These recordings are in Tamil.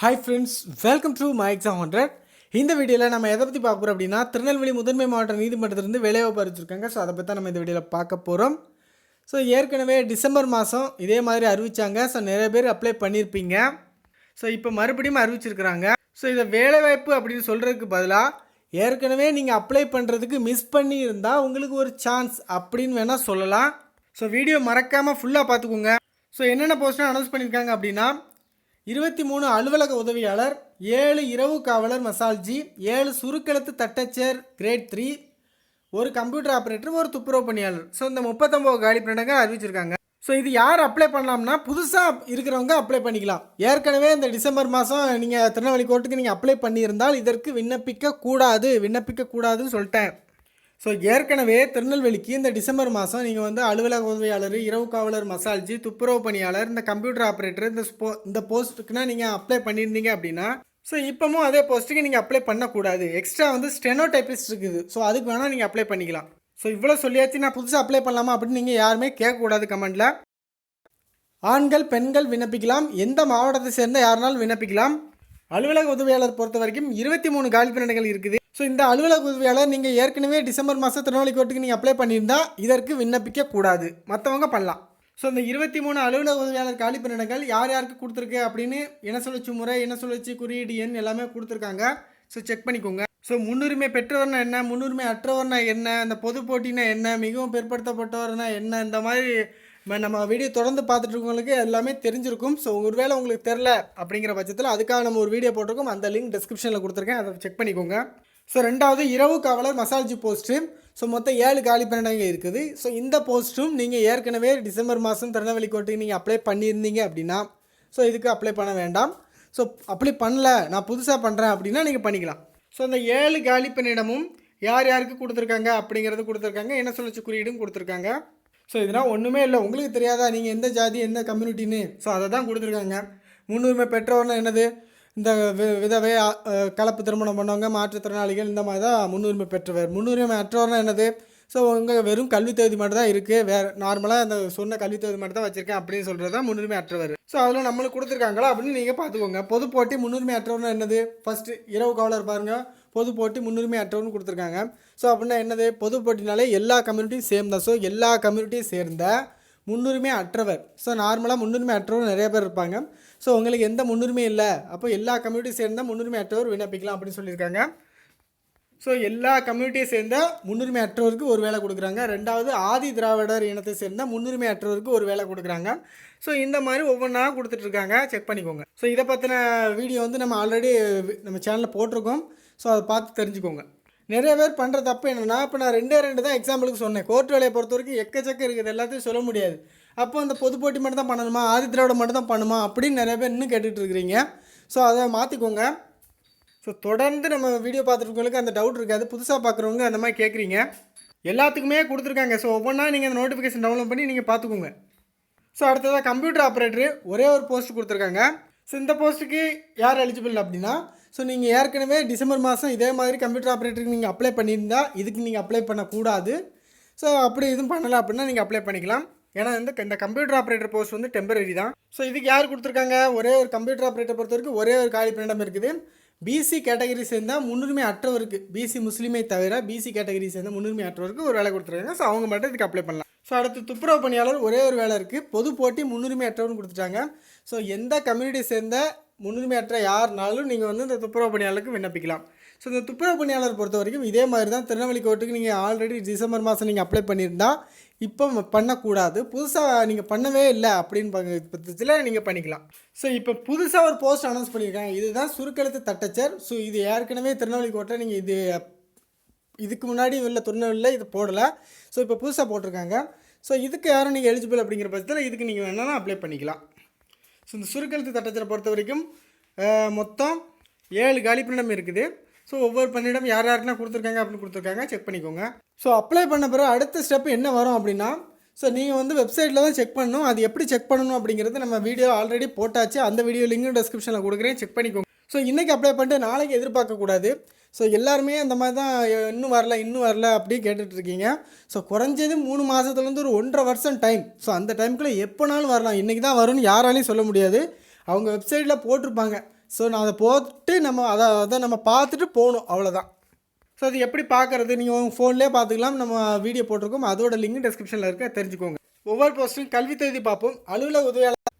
Hi friends welcome to my exam hundred இந்த வீடியோவில் நம்ம எதை பற்றி பார்க்க போகிறோம் அப்படின்னா திருநெல்வேலி முதன்மை மாவட்ட நீதிமன்றத்திலிருந்து வேலைவாய்ப்பு அறிவிச்சிருக்காங்க. ஸோ அதை பற்றி தான் நம்ம இந்த வீடியோவில் பார்க்க போகிறோம் ஸோ ஏற்கனவே டிசம்பர் மாதம் இதே மாதிரி அறிவிச்சாங்க. ஸோ நிறைய பேர் அப்ளை பண்ணியிருப்பீங்க ஸோ இப்போ மறுபடியும் அறிவிச்சிருக்கிறாங்க. ஸோ இதை வேலைவாய்ப்பு அப்படின்னு சொல்கிறதுக்கு பதிலாக ஏற்கனவே நீங்கள் அப்ளை பண்ணுறதுக்கு மிஸ் பண்ணி இருந்தால் உங்களுக்கு ஒரு சான்ஸ் அப்படின்னு வேணால் சொல்லலாம். ஸோ வீடியோ மறக்காமல் ஃபுல்லாக பார்த்துக்கோங்க. ஸோ என்னென்ன போஸ்ட்லாம் அனௌன்ஸ் பண்ணியிருக்காங்க அப்படின்னா இருபத்தி மூணு அலுவலக உதவியாளர் ஏழு இரவு காவலர் மசால்ஜி ஏழு சுருக்கெழுத்து தட்டச்சர் கிரேட் த்ரீ ஒரு கம்ப்யூட்டர் ஆப்ரேட்டர் ஒரு துப்புரவு பணியாளர். ஸோ இந்த முப்பத்தொம்போது காலி பணியிடங்க அறிவிச்சிருக்காங்க. ஸோ இது யார் அப்ளை பண்ணலாம்னா புதுசாக இருக்கிறவங்க அப்ளை பண்ணிக்கலாம். ஏற்கனவே இந்த டிசம்பர் மாதம் நீங்கள் திருநெல்வேலி கோர்ட்டுக்கு நீங்கள் அப்ளை பண்ணியிருந்தால் இதற்கு விண்ணப்பிக்க கூடாது விண்ணப்பிக்க கூடாதுன்னு சொல்லிட்டேன். ஸோ ஏற்கனவே திருநெல்வேலிக்கு இந்த டிசம்பர் மாதம் நீங்கள் வந்து அலுவலக உதவியாளர் இரவு காவலர் மசால்ஜி துப்புரவு பணியாளர் இந்த கம்ப்யூட்டர் ஆப்ரேட்டர் இந்த ஸ்போ இந்த போஸ்ட்டுக்குனா நீங்கள் அப்ளை பண்ணியிருந்தீங்க அப்படின்னா ஸோ இப்போவும் அதே போஸ்ட்டுக்கு நீங்கள் அப்ளை பண்ணக்கூடாது. எக்ஸ்ட்ரா வந்து ஸ்டெனோ டைப்பிஸ்ட் இருக்குது. ஸோ அதுக்கு வேணால் நீங்கள் அப்ளை பண்ணிக்கலாம். ஸோ இவ்வளோ சொல்லியாச்சு நான் புதுசாக அப்ளை பண்ணலாமா அப்படின்னு நீங்கள் யாருமே கேட்கக்கூடாது கமெண்டில். ஆண்கள் பெண்கள் விண்ணப்பிக்கலாம். எந்த மாவட்டத்தை சேர்ந்த யாருனாலும் விண்ணப்பிக்கலாம். அலுவலக உதவியாளர் பொறுத்த வரைக்கும் இருபத்தி மூணு காலி பணியிடங்கள் இருக்குது. ஸோ இந்த அலுவலக உதவியாளர் நீங்கள் ஏற்கனவே டிசம்பர் மாதம் திருநெல்வேலி கோட்டுக்கு நீங்கள் அப்ளை பண்ணியிருந்தால் இதற்கு விண்ணப்பிக்க கூடாது. மற்றவங்க பண்ணலாம். ஸோ இந்த இருபத்தி மூணு அலுவலக உதவியாளர் காலி பணியிடங்கள் யார் யாருக்கு கொடுத்துருக்கு அப்படின்னு என்ன சுழற்சி முறை என்ன சுழற்சி குறியீடு எண் எல்லாமே கொடுத்துருக்காங்க. ஸோ செக் பண்ணிக்கோங்க. ஸோ முன்னுரிமை பெற்றவர்னா என்ன முன்னுரிமை அற்றவர்னா என்ன அந்த பொது போட்டினா என்ன மிகவும் பிற்படுத்தப்பட்டவர்னா என்ன இந்த மாதிரி நம்ம வீடியோ தொடர்ந்து பார்த்துட்டு இருக்கவங்களுக்கு எல்லாமே தெரிஞ்சிருக்கும். ஸோ ஒருவேளை உங்களுக்கு தெரில அப்படிங்கிற பட்சத்தில் அதுக்காக நம்ம ஒரு வீடியோ போட்டிருக்கோம். அந்த லிங்க் டிஸ்கிரிப்ஷனில் கொடுத்துருக்கேன். அதை செக் பண்ணிக்கோங்க. ஸோ ரெண்டாவது இரவு காவலர் மசாஜ் போஸ்ட்டு ஸோ மொத்தம் ஏழு காலி பணியிடங்கள் இருக்குது. ஸோ இந்த போஸ்ட்டும் நீங்கள் ஏற்கனவே டிசம்பர் மாதம் திருநெல்வேலி கோர்ட்டுக்கு நீங்கள் அப்ளை பண்ணியிருந்தீங்க அப்படின்னா ஸோ இதுக்கு அப்ளை பண்ண வேண்டாம். ஸோ அப்ளை பண்ணல நான் புதுசாக பண்ணுறேன் அப்படின்னா நீங்கள் பண்ணிக்கலாம். ஸோ அந்த ஏழு காலி பணியிடமும் யார் யாருக்கு கொடுத்துருக்காங்க அப்படிங்கிறது கொடுத்துருக்காங்க. என்ன சுழற்சி குறியீடும் கொடுத்துருக்காங்க. ஸோ இதெல்லாம் ஒன்றுமே இல்லை. உங்களுக்கு தெரியாதா? நீங்கள் எந்த ஜாதி எந்த கம்யூனிட்டின்னு ஸோ அதை தான் கொடுத்துருக்காங்க. முன்னுரிமை பெற்றோர்னா என்னது? இந்த வி- விதவை கலப்பு திருமணம் பண்ணவங்க மாற்றுத்திறனாளிகள் இந்த மாதிரி தான் முன்னுரிமை பெற்றவர். முன்னுரிமை அற்றவர்னா என்னது? ஸோ உங்கள் வெறும் கல்வி தகுதி மட்டும் தான் இருக்குது வேறு நார்மலாக அந்த சொன்ன கல்வி தகுதி மட்டும் தான் வச்சுருக்கேன் அப்படின்னு சொல்கிறது தான் முன்னுரிமை அற்றவர். ஸோ அதில் நம்மளுக்கு கொடுத்துருக்காங்களா அப்படின்னு நீங்கள் பார்த்துக்கோங்க. பொது போட்டி முன்னுரிமை அற்றவர்னா என்னது? ஃபஸ்ட்டு இரவு காவலர் பாருங்கள் பொது போட்டி முன்னுரிமை அற்றவர்னு கொடுத்துருக்காங்க. ஸோ அப்படின்னா என்னது? பொது போட்டினாலே எல்லா கம்யூனிட்டியும் சேம் தான் ஸோ எல்லா கம்யூனிட்டியும் சேர்ந்த முன்னுரிமை அற்றவர். ஸோ நார்மலாக முன்னுரிமை அற்றவர் நிறைய பேர் இருப்பாங்க. ஸோ உங்களுக்கு எந்த முன்னுரிமையும் இல்லை. அப்போ எல்லா கம்யூனிட்டியும் சேர்ந்த முன்னுரிமை அற்றவர் விண்ணப்பிக்கலாம் அப்படின்னு சொல்லியிருக்காங்க. ஸோ எல்லா கம்யூனிட்டியை சேர்ந்த முன்னுரிமை அற்றவருக்கு ஒரு வேலை கொடுக்குறாங்க. ரெண்டாவது ஆதி திராவிடர் இனத்தை சேர்ந்த முன்னுரிமை அற்றவருக்கு ஒரு வேலை கொடுக்குறாங்க. ஸோ இந்த மாதிரி ஒவ்வொன்றா கொடுத்துட்ருக்காங்க. செக் பண்ணிக்கோங்க. ஸோ இதை பற்றின வீடியோ வந்து நம்ம ஆல்ரெடி நம்ம சேனலில் போட்டிருக்கோம். ஸோ அதை பார்த்து தெரிஞ்சுக்கோங்க. நிறைய பேர் பண்ணுற தப்பு என்னென்னா இப்போ நான் ரெண்டே ரெண்டு தான் எக்ஸாம்பிளுக்கு சொன்னேன். கோர்ட் வேலையை பொறுத்த வரைக்கும் எக்கச்சக்க இருக்குது. எல்லாத்தையும் சொல்ல முடியாது. அப்போ அந்த பொது போட்டி மட்டும் தான் பண்ணணுமா? ஆதி திராவிட மட்டும் தான் பண்ணுமா? அப்படின்னு நிறைய பேர் இன்னும் கேட்டுட்டு இருக்கிறீங்க. ஸோ அதை மாற்றிக்கோங்க ஸோ தொடர்ந்து நம்ம வீடியோ பார்த்துருக்கவங்களுக்கு அந்த டவுட் இருக்காது. புதுசாக பார்க்குறவங்க அந்த மாதிரி கேட்குறீங்க எல்லாத்துக்குமே கொடுத்துருக்காங்க. ஸோ ஒவ்வொன்றா நீங்கள் அந்த நோட்டிஃபிகேஷன் டவுன்லோட் பண்ணி நீங்கள் பார்த்துக்கோங்க. ஸோ அடுத்ததாக கம்ப்யூட்டர் ஆப்ரேட்டரு ஒரே ஒரு போஸ்ட் கொடுத்துருக்காங்க. ஸோ இந்த போஸ்ட்டுக்கு யார் எலிஜிபிள் அப்படின்னா ஸோ நீங்கள் ஏற்கனவே டிசம்பர் மாதம் இதே மாதிரி கம்ப்யூட்டர் ஆப்ரேட்டருக்கு நீங்கள் அப்ளை பண்ணியிருந்தால் இதுக்கு நீங்கள் அப்ளை பண்ணக்கூடாது. ஸோ அப்படி எதுவும் பண்ணலை அப்படின்னா நீங்கள் அப்ளை பண்ணிக்கலாம். ஏன்னா இந்த கம்ப்யூட்டர் ஆப்ரேட்டர் போஸ்ட் வந்து டெம்பரரி தான். ஸோ இதுக்கு யார் கொடுத்துருக்காங்க? ஒரே ஒரு கம்ப்யூட்டர் ஆப்ரேட்டர் பொறுத்த வரைக்கும் ஒரே ஒரு காலி பணியிடம் இருக்குது. பிசி கேட்டகரி சேர்ந்தால் முன்னுரிமை அற்றவருக்கு பிசி முஸ்லீமை தவிர பிசி கேட்டகரி சேர்ந்த முன்னுரிமை அற்றவருக்கு ஒரு வேலை கொடுத்துருக்காங்க. ஸோ அவங்க மட்டும் இதுக்கு அப்ளை பண்ணலாம். ஸோ அடுத்து துப்புரவு பணியாளர் ஒரே ஒரு வேலை இருக்குது பொது போட்டி முன்னுரிமை அற்றவர்னு கொடுத்துட்டாங்க. ஸோ எந்த கம்யூனிட்டி சேர்ந்த முன்னுரிமை அற்ற யாருனாலும் நீங்கள் வந்து இந்த துப்புரவு பணியாளருக்கு விண்ணப்பிக்கலாம். ஸோ இந்த துப்புரவு பணியாளர் பொறுத்த வரைக்கும் இதே மாதிரி தான் திருநெல்வேலி கோர்ட்டுக்கு நீங்கள் ஆல்ரெடி டிசம்பர் மாதம் நீங்கள் அப்ளை பண்ணியிருந்தால் இப்போ பண்ணக்கூடாது. புதுசாக நீங்கள் பண்ணவே இல்லை அப்படின்னு பட்சத்தில் நீங்கள் பண்ணிக்கலாம். ஸோ இப்போ புதுசாக ஒரு போஸ்ட் அனௌன்ஸ் பண்ணியிருக்காங்க இதுதான் சுருக்கெழுத்து தட்டச்சர். ஸோ இது ஏற்கனவே திருநெல்வேலி கோட்டை நீங்கள் இது இதுக்கு முன்னாடி உள்ள திருநெல்வேலியில் இது போடலை. ஸோ இப்போ புதுசாக போட்டிருக்காங்க. ஸோ இதுக்கு யாரும் நீங்கள் எலிஜிபிள் அப்படிங்கிற பட்சத்தில் இதுக்கு நீங்கள் வேணாலும் அப்ளை பண்ணிக்கலாம். ஸோ இந்த சுருக்கெழுத்து தட்டச்சரை பொறுத்த வரைக்கும் மொத்தம் ஏழு காலிப்பிடம் இருக்குது. ஸோ ஒவ்வொரு பண்ணிடம் யார் யாருக்கெல்லாம் கொடுத்துருக்காங்க அப்படின்னு கொடுத்துருக்காங்க செக் பண்ணிக்கோங்க. ஸோ அப்ளை பண்ண பிறகு அடுத்த ஸ்டெப் என்ன வரும் அப்படின்னா ஸோ நீங்கள் வந்து வெப்சைட்டில் தான் செக் பண்ணணும். அது எப்படி செக் பண்ணணும் அப்படிங்கிறது நம்ம வீடியோ ஆல்ரெடி போட்டாச்சு. அந்த வீடியோ லிங்கும் டிஸ்கிரிப்ஷனில் கொடுக்குறேன். செக் பண்ணிக்கோங்க. ஸோ இன்றைக்கி அப்ளை பண்ணிட்டு நாளைக்கு எதிர்பார்க்கக்கூடாது. ஸோ எல்லாருமே அந்த மாதிரி தான் இன்னும் வரல இன்னும் வரல அப்படின்னு கேட்டுட்ருக்கீங்க ஸோ குறைஞ்சது மூணு மாதத்துலேருந்து ஒரு ஒன்றரை வருஷம் டைம் ஸோ அந்த டைமுக்குள்ளே எப்போனாலும் வரலாம். இன்றைக்கி தான் வரும்னு யாராலையும் சொல்ல முடியாது. அவங்க வெப்சைட்டில் போட்டிருப்பாங்க. ஸோ நான் அதை போட்டு நம்ம அதை அதை நம்ம பார்த்துட்டு போகணும் அவ்வளோதான் ஸோ அது எப்படி பார்க்குறது? நீங்கள் உங்கள் ஃபோன்லேயே பார்த்துக்கலாம். நம்ம வீடியோ போட்டிருக்கோம். அதோட லிங்க் டிஸ்கிரிப்ஷனில் இருக்க தெரிஞ்சுக்கோங்க. ஒவ்வொரு போஸ்ட்டும் கல்வி தேதி பார்ப்போம். அலுவலக உதவியாளர்.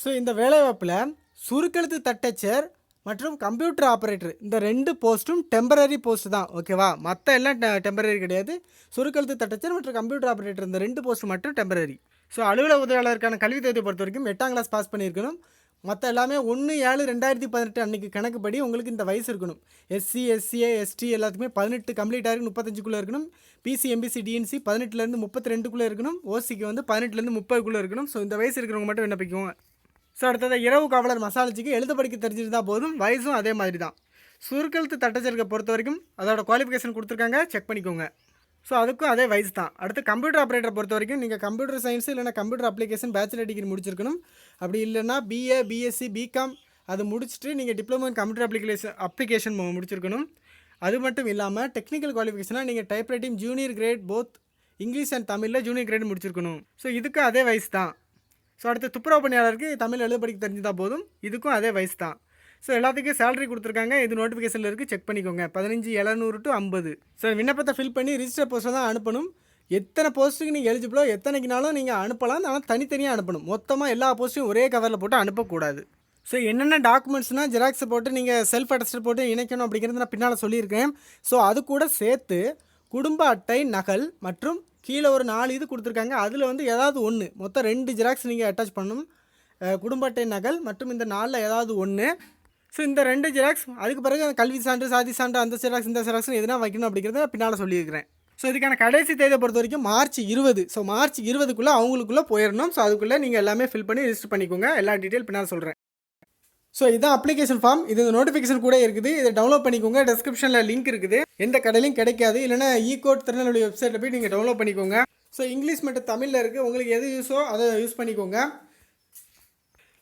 ஸோ இந்த வேலைவாய்ப்பில் சுருக்கெழுத்து தட்டச்சர் மற்றும் கம்ப்யூட்டர் ஆப்ரேட்டர் இந்த ரெண்டு போஸ்ட்டும் டெம்பரரி போஸ்ட் தான். ஓகேவா மற்ற எல்லாம் டெம்பரரி கிடையாது. சுருக்கெழுத்து தட்டச்சர் மற்றும் கம்ப்யூட்டர் ஆப்ரேட்டர் இந்த ரெண்டு போஸ்ட் மட்டும் டெம்பரரி ஸோ அலுவலக உதவியாளருக்கான கல்வி தேதியை பொறுத்த வரைக்கும் எட்டாம் கிளாஸ் பாஸ் பண்ணியிருக்கணும். மற்ற எல்லாமே ஒன்று ஏழு ரெண்டாயிரத்தி பதினெட்டு அன்றைக்கி கணக்குப்படி உங்களுக்கு இந்த வயசு இருக்கணும். எஸ்சி எஸ்சிஏ எஸ்டி எல்லாத்துக்குமே பதினெட்டு கம்ப்ளீட் ஆகி முப்பத்தஞ்சுக்குள்ளே இருக்கணும். பிசி எம்பிசி டிஎன்சி பதினெட்டுலேருந்து முப்பத்தி ரெண்டுக்குள்ளே இருக்கணும். ஓசிக்கு வந்து பதினெட்டுலேருந்து முப்பதுக்குள்ளே இருக்கணும். ஸோ இந்த வயசு இருக்கிறவங்க மட்டும் விண்ணப்பிக்குவோங்க ஸோ அடுத்தது இரவு காவலர் மசாலஜிக்கு எழுத படிக்க தெரிஞ்சிருந்தா போதும். வயசும் அதே மாதிரி தான். சுருக்கெழுத்து தட்டச்சருக்கை பொறுத்த வரைக்கும் அதோட குவாலிஃபிகேஷன் கொடுத்துருக்காங்க. செக் பண்ணிக்கோங்க. ஸோ அதுக்கும் அதே வயசு தான். அடுத்து கம்ப்யூட்டர் ஆப்ரேட்டர் பொறுத்த வரைக்கும் நீங்கள் கம்ப்யூட்டர் சயின்ஸ் இல்லைனா கம்ப்யூட்டர் அப்ளிகேஷன் பேச்சுலர் டிகிரி முடிச்சிருக்கணும். அப்படி இல்லைன்னா பிஏ பிஎஸ்சி பிகாம் அது முடிச்சுட்டு நீங்கள் diploma in computer application application முடிச்சிருக்கணும். அது மட்டும் இல்லாமல் டெக்னிக்கல் குவாலிஃபிகேஷனாக நீங்கள் typewriting junior grade both English and தமிழில் ஜூனியர் கிரேட் முடிச்சிருக்கணும். ஸோ இதுக்கு அதே வயசு தான். ஸோ அடுத்து துப்புரவு பணியாளருக்கு தமிழ் எழுத படிக்க தெரிஞ்சுதான் போதும். இதுக்கும் அதே வயசு தான். ஸோ எல்லாத்துக்கும் சேலரி கொடுத்துருக்காங்க. இது நோட்டிஃபிகேஷனில் இருக்குது செக் பண்ணிக்கோங்க. பதினஞ்சு எழுநூறு டு ஐம்பது. ஸோ விண்ணப்பத்தை ஃபில் பண்ணி ரிஜிஸ்டர் போஸ்ட்டை தான் அனுப்பணும். எத்தனை போஸ்ட்டுக்கு நீங்கள் எலிஜிபிளோ எத்தனைக்குனாலும் நீங்கள் அனுப்பலாம். ஆனால் தனித்தனியாக அனுப்பணும். மொத்தமாக எல்லா போஸ்ட்டையும் ஒரே கவரில் போட்டு அனுப்பக்கூடாது. ஸோ என்னென்ன டாக்குமெண்ட்ஸ்னால் ஜெராக்ஸை போட்டு நீங்கள் செல்ஃப் அட்டஸ்டட் போட்டு இணைக்கணும் அப்படிங்கிறது நான் பின்னால் சொல்லியிருக்கேன். ஸோ அது கூட சேர்த்து குடும்ப அட்டை நகல் மற்றும் கீழே ஒரு நாலு இது கொடுத்துருக்காங்க. அதில் வந்து ஏதாவது ஒன்று மொத்தம் ரெண்டு ஜெராக்ஸ் நீங்கள் அட்டாச் பண்ணணும். குடும்ப அட்டை நகல் மற்றும் இந்த நாளில் ஏதாவது ஒன்று ஸோ இந்த ரெண்டு ஜெராக்ஸ் அதுக்கு பிறகு அந்த கல்வி சான்று சாதி சான்று அந்த ஜெராக்ஸ் இந்த ஜெராக்ஸ் எதுனா வைக்கணும் அப்படிங்கிறத பின்னால் சொல்லியிருக்கிறேன். ஸோ இதுக்கான கடைசி தேதியை பொறுத்த வரைக்கும் மார்ச் இருபது. ஸோ மார்ச் இருபதுக்குள்ளே அவங்களுக்குள்ளே போயிடணும் ஸோ அதுக்குள்ளே நீங்கள் எல்லாமே ஃபில் பண்ணி ரிஜிஸ்டர் பண்ணிக்கோங்க. எல்லா டீட்டெயில் பின்னால் சொல்கிறேன் ஸோ இதான் அப்ளிகேஷன் ஃபார்ம் இது நோட்டிஃபிகேஷன் கூட இருக்குது. இதை டவுன்லோட் பண்ணிக்கோங்க. டிஸ்கிரிப்ஷனில் லிங்க் இருக்குது. எந்த கடையிலையும் கிடைக்காது. இல்லைனா ஈ கோட் திருநெல்வேலி வெப்சைட்டில் போய் நீங்கள் டவுன்லோட் பண்ணிக்கோங்க. ஸோ இங்கிலீஷ் மட்டும் தமிழில் இருக்குது உங்களுக்கு எது யூஸோ அதை யூஸ் பண்ணிக்கோங்க.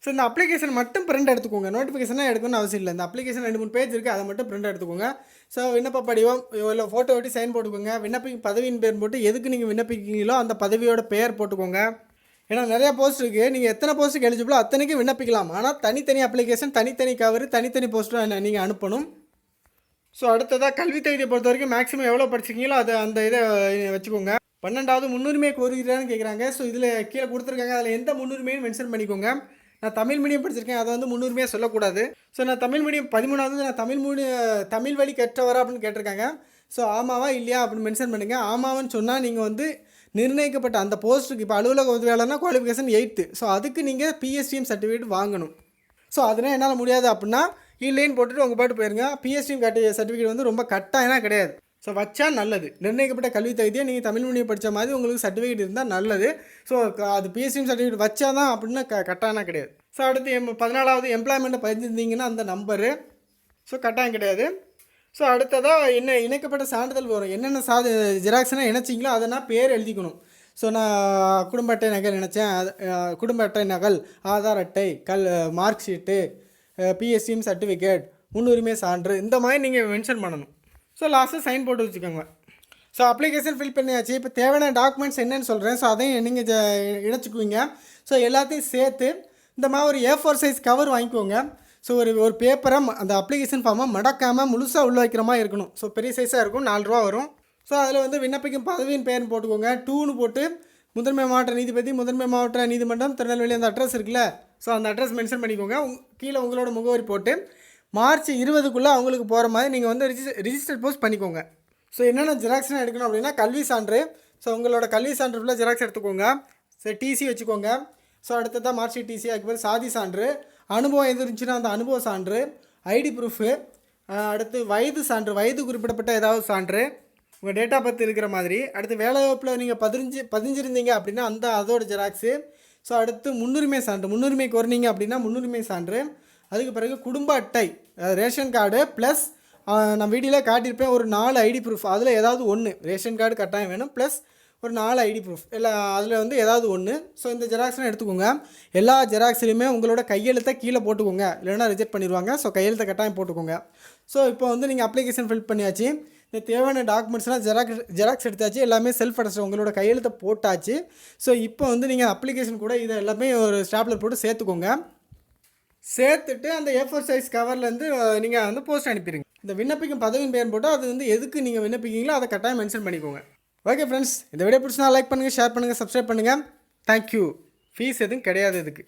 ஸோ இந்த அப்ளிகேஷன் மட்டும் பிரிண்ட் எடுத்துக்கோங்க. நோட்டிஃபிகேஷனாக எடுக்கணும்னு அவசியம் இல்லை. இந்த அப்ளிகேஷன் ரெண்டு மூணு பேஜ் இருக்குது அதை மட்டும் பிரிண்ட் எடுத்துக்கோங்க. ஸோ விண்ணப்ப படிவம் இல்லை ஃபோட்டோ ஒட்டி சைன் போட்டுக்கோங்க. விண்ணப்பிக்கும் பதவியின் பேர் போட்டு எதுக்கு நீங்கள் விண்ணப்பிக்கிறீங்களோ அந்த பதவியோட பெயர் போட்டுக்கோங்க. ஏன்னா நிறையா போஸ்ட் இருக்குது நீங்கள் எத்தனை போஸ்ட்டுக்கு எலிஜிபிளோ அத்தனைக்கும் விண்ணப்பிக்கலாம். ஆனால் தனித்தனி அப்ளிகேஷன் தனித்தனி கவர் தனித்தனி போஸ்ட்டும் நீங்கள் அனுப்பணும். ஸோ அடுத்ததாக கல்வி தகுதியை பொறுத்த வரைக்கும் மேக்ஸிமம் எவ்வளோ படிச்சிருக்கீங்களோ அதை அந்த இதை வச்சுக்கோங்க. பன்னெண்டாவது முன்னுரிமை கோருகிறான்னு கேட்குறாங்க ஸோ இதில் கீழே கொடுத்துருக்காங்க. அதில் எந்த முன்னுரிமையும் மென்ஷன் பண்ணிக்கோங்க. நான் தமிழ் மீடியம் படிச்சிருக்கேன் அதை வந்து முன்னுரிமையாக சொல்லக்கூடாது. ஸோ நான் தமிழ் மீடியம் பதிமூணாவது நான் தமிழ் மீடிய தமிழ் வழி கற்றவரா அப்படின்னு கேட்டிருக்காங்க. ஸோ ஆமாவா இல்லையா அப்படின்னு மென்ஷன் பண்ணுங்கள் ஆமாவான்னு சொன்னால் நீங்கள் வந்து நிர்ணயிக்கப்பட்ட அந்த போஸ்ட்டுக்கு இப்போ அலுவலக உதவியாளர்னா குவாலிஃபிகேஷன் எயித்து ஸோ அதுக்கு நீங்கள் பிஎஸ்டிஎம் சர்டிஃபிகேட் வாங்கணும். ஸோ அதனால் என்னால் முடியாது அப்படின்னா இல்லைன்னு போட்டுட்டு உங்கள் பாட்டு போயிருங்க. பிஎஸ்டிஎம் கட்டி சர்டிஃபிகேட் வந்து ரொம்ப கட்டாயம்லாம் கிடையாது. ஸோ வச்சா நல்லது. நிர்ணயிக்கப்பட்ட கல்வி தகுதியை நீங்கள் தமிழ் மொழியை படித்த மாதிரி உங்களுக்கு சர்டிஃபிகேட் இருந்தால் நல்லது. ஸோ அது பிஎஸ்சிஎம் சர்டிஃபிகேட் வச்சா தான் அப்படின்னு க கட்டாயம் கிடையாது. ஸோ அடுத்து எம் பதினாலாவது எம்ப்ளாய்மெண்ட்டை பதிஞ்சிருந்தீங்கன்னா அந்த நம்பரு ஸோ கட்டாயம் கிடையாது. ஸோ அடுத்ததாக என்ன இணைக்கப்பட்ட சான்றிதழ் வரும். என்னென்ன சா ஜெராக்ஸ்னால் இணைச்சிங்களோ அதை நான் பேர் எழுதிக்கணும். ஸோ நான் குடும்ப அட்டை நகல் நினச்சேன் அது குடும்ப அட்டை நகல் ஆதார் அட்டை கல் மார்க் ஷீட்டு பிஎஸ்சிஎம் சர்டிஃபிகேட் முன்னுரிமை சான்று இந்த மாதிரி நீங்கள் மென்ஷன் பண்ணணும். ஸோ லாஸ்ட்டு சைன் போட்டு வச்சுக்கோங்க. ஸோ அப்ளிகேஷன் ஃபில் பண்ணியாச்சு. இப்போ தேவையான டாக்குமெண்ட்ஸ் என்னென்னு சொல்கிறேன் ஸோ அதையும் நீங்கள் இணைச்சிக்குவீங்க. ஸோ எல்லாத்தையும் சேர்த்து இந்த மாதிரி ஒரு ஏ ஃபோர் சைஸ் கவர் வாங்கிக்கோங்க. ஸோ ஒரு ஒரு பேப்பரை அந்த அப்ளிகேஷன் ஃபார்மை மடக்காமல் முழுசாக உள்ள வைக்கிற மாதிரி இருக்கணும். ஸோ பெரிய சைஸாக இருக்கும். நாலு ரூபா வரும். ஸோ அதில் வந்து விண்ணப்பிக்கும் பதவியின் பேர்னு போட்டுக்கோங்க. டூன்னு போட்டு முதன்மை மாவட்ட நீதிபதி முதன்மை மாவட்ட நீதிமன்றம் திருநெல்வேலி அந்த அட்ரஸ் இருக்குல்ல. ஸோ அந்த அட்ரஸ் மென்ஷன் பண்ணிக்கோங்க. உங் கீழே உங்களோட முகவரி போட்டு மார்ச் இருபதுக்குள்ளே அவங்களுக்கு போகிற மாதிரி நீங்கள் வந்து ரிஜிஸ்டர் ரிஜிஸ்டர் போஸ்ட் பண்ணிக்கோங்க. ஸோ என்னென்ன ஜெராக்ஸ்லாம் எடுக்கணும் அப்படின்னா கல்வி சான்று. ஸோ உங்களோட கல்வி சான்று ஃபுல்லாக ஜெராக்ஸ் எடுத்துக்கோங்க. ஸோ டிசி வச்சுக்கோங்க. ஸோ அடுத்ததான் மார்க் ஷீட் டிசி அதுக்கப்புறம் சாதி சான்று. அனுபவம் எது இருந்துச்சுன்னா அந்த அனுபவ சான்று. ஐடி ப்ரூஃபு அடுத்து வயது சான்று. வயது குறிப்பிடப்பட்ட ஏதாவது சான்று. உங்கள் டேட்டா பர்த் இருக்கிற மாதிரி. அடுத்து வேலைவாய்ப்பில் நீங்கள் பதிஞ்சு பதிஞ்சிருந்தீங்க அப்படின்னா அந்த அதோட ஜெராக்ஸு ஸோ அடுத்து முன்னுரிமை சான்று. முன்னுரிமைக்கு வரணிங்க அப்படின்னா முன்னுரிமை சான்று. அதுக்கு பிறகு குடும்ப அட்டை. ரேஷன் கார்டு ப்ளஸ் நான் வீடியோவில் காட்டியிருப்பேன் ஒரு நாலு ஐடி ப்ரூஃப் அதில் ஏதாவது ஒன்று ரேஷன் கார்டு கட்டாயம் வேணும் ப்ளஸ் ஒரு நாலு ஐடி ப்ரூஃப் இல்லை அதில் வந்து ஏதாவது ஒன்று ஸோ இந்த ஜெராக்ஸ்லாம் எடுத்துக்கோங்க. எல்லா ஜெராக்ஸ்லையுமே உங்களோட கையெழுத்தை கீழே போட்டுக்கோங்க. இல்லைன்னா ரிஜெக்ட் பண்ணிடுவாங்க. ஸோ கையெழுத்தை கட்டாயம் போட்டுக்கோங்க. ஸோ இப்போ வந்து நீங்கள் அப்ளிகேஷன் ஃபில் பண்ணியாச்சு. இந்த தேவையான டாக்குமெண்ட்ஸ்லாம் ஜெராக்ஸ் ஜெராக்ஸ் எடுத்தாச்சு. எல்லாமே செல்ஃப் அட்டஸ்ட் உங்களோட கையெழுத்தை போட்டாச்சு. ஸோ இப்போ வந்து நீங்கள் அப்ளிகேஷன் கூட இதை எல்லாமே ஒரு ஸ்டாப்லர் போட்டு சேர்த்துக்கோங்க. சேர்த்துட்டு அந்த ஏ ஃபோர் சைஸ் கவர்லேருந்து நீங்கள் வந்து போஸ்ட் அனுப்பிடுங்க. இந்த விண்ணப்பிக்கும் பதவியின் பெயர் போட்டால் அது வந்து எதுக்கு நீங்கள் விண்ணப்பிக்கீங்களோ அதை கட்டாயம் மென்ஷன் பண்ணிக்கோங்க. ஓகே ஃப்ரெண்ட்ஸ் இந்த வீடியோ பிடிச்சினா லைக் பண்ணுங்கள் ஷேர் பண்ணுங்கள் சப்ஸ்கிரைப் பண்ணுங்கள் தேங்க்யூ ஃபீஸ் எதுவும் கிடையாது இதுக்கு.